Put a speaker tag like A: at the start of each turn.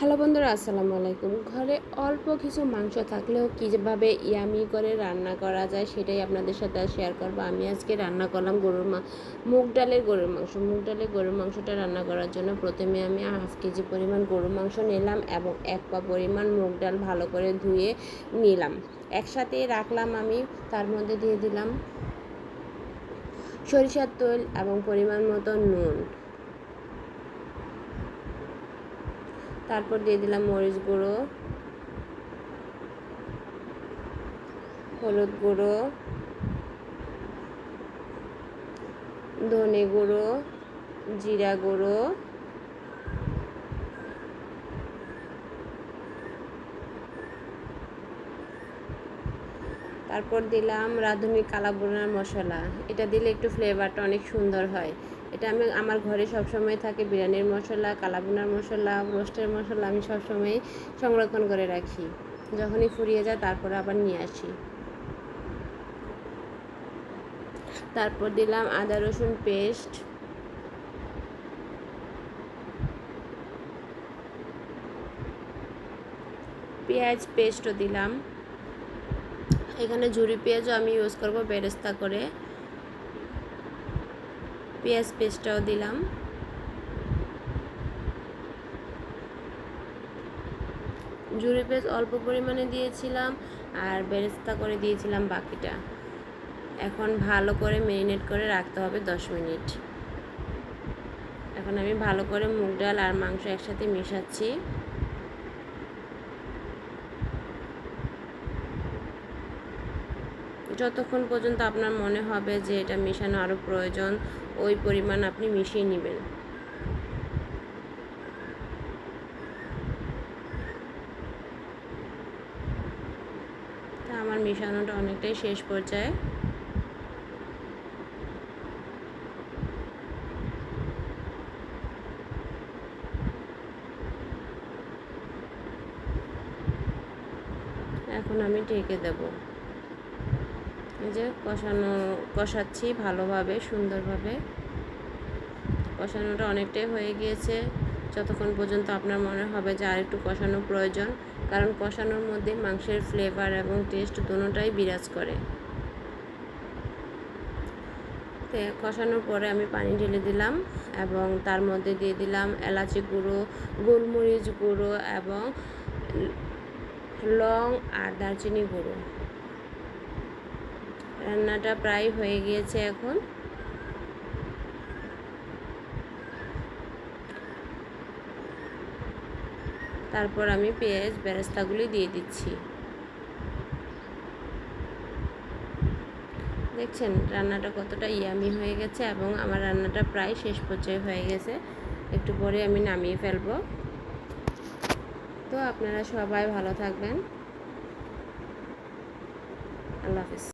A: Hello বন্ধুরা, আসসালামু আলাইকুম। ঘরে অল্প কিছু মাংস থাকলেও কীভাবে ইয়ামি করে রান্না করা যায় সেটাই আপনাদের সাথে শেয়ার করব। আমি আজকে রান্না করলাম গরুর মা মুগ ডালের গরুর মাংস। মুগ ডালের গরুর মাংসটা রান্না করার জন্য প্রথমে আমি হাফ কেজি পরিমাণ গরুর মাংস নিলাম এবং এক পা পরিমাণ মুগ ডাল ভালো করে ধুয়ে নিলাম। একসাথে রাখলাম আমি, তার মধ্যে দিয়ে দিলাম সরিষার তেল এবং পরিমাণ মতো নুন। তারপর দিয়ে দিলাম মরিচ গুঁড়ো, হলুদ গুঁড়ো, ধনে গুঁড়ো, জিরা গুঁড়ো, তারপর দিলাম রাঁধুনি কালাবুনার মশলা। এটা দিলে একটু ফ্লেভারটা অনেক সুন্দর হয়। এটা আমি আমার ঘরে সবসময় থাকে বিরিয়ানির মশলা কালাবুনার মশলা, রোস্টের মশলা আমি সবসময় সংরক্ষণ করে রাখি। যখনই ফুরিয়ে যায় তারপরে আবার নিয়ে আসি। তারপর দিলাম আদা রসুন পেস্ট। পেঁয়াজ পেস্টও দিলাম। এখানে ঝুরি পেঁয়াজও আমি ইউজ করব বেরেস্তা করে। পেঁয়াজ পেস্টটাও দিলাম। ঝুরি পেঁয়াজ অল্প পরিমাণে দিয়েছিলাম আর বেরেস্তা করে দিয়েছিলাম বাকিটা। এখন ভালো করে মেরিনেট করে রাখতে হবে দশ মিনিট। এখন আমি ভালো করে মুগ ডাল আর মাংস একসাথে মেশাচ্ছি। যতক্ষণ পর্যন্ত আপনার মনে হবে যে এটা মেশানো আরও প্রয়োজন, ওই পরিমাণ আপনি মিশিয়ে নেবেন। তা আমার মেশানোটা অনেকটাই শেষ পর্যায়ে। এখন আমি ঢেকে দেবো। যে কষানো, কষাচ্ছি ভালোভাবে, সুন্দরভাবে। কষানোটা অনেকটাই হয়ে গিয়েছে। যতক্ষণ পর্যন্ত আপনার মনে হবে যে আর একটু কষানো প্রয়োজন, কারণ কষানোর মধ্যে মাংসের ফ্লেভার এবং টেস্ট দুটোটাই বিরাজ করে। তো কষানোর পরে আমি পানি ঢেলে দিলাম এবং তার মধ্যে দিয়ে দিলাম এলাচি গুঁড়ো, গোলমরিচ গুঁড়ো এবং লং আর দারচিনি গুঁড়ো। রান্নাটা প্রায় হয়ে গিয়েছে এখন। তারপর আমি পেঁয়াজ বেরেস্তাগুলি দিয়ে দিচ্ছি। দেখছেন, রান্নাটা কতটা ইয়ামি হয়ে গেছে এবং আমার রান্নাটা প্রায় শেষ পর্যায়ে হয়ে গেছে। একটু পরে আমি নামিয়ে ফেলব। তো আপনারা সবাই ভালো থাকবেন। আল্লাহ হাফিজ।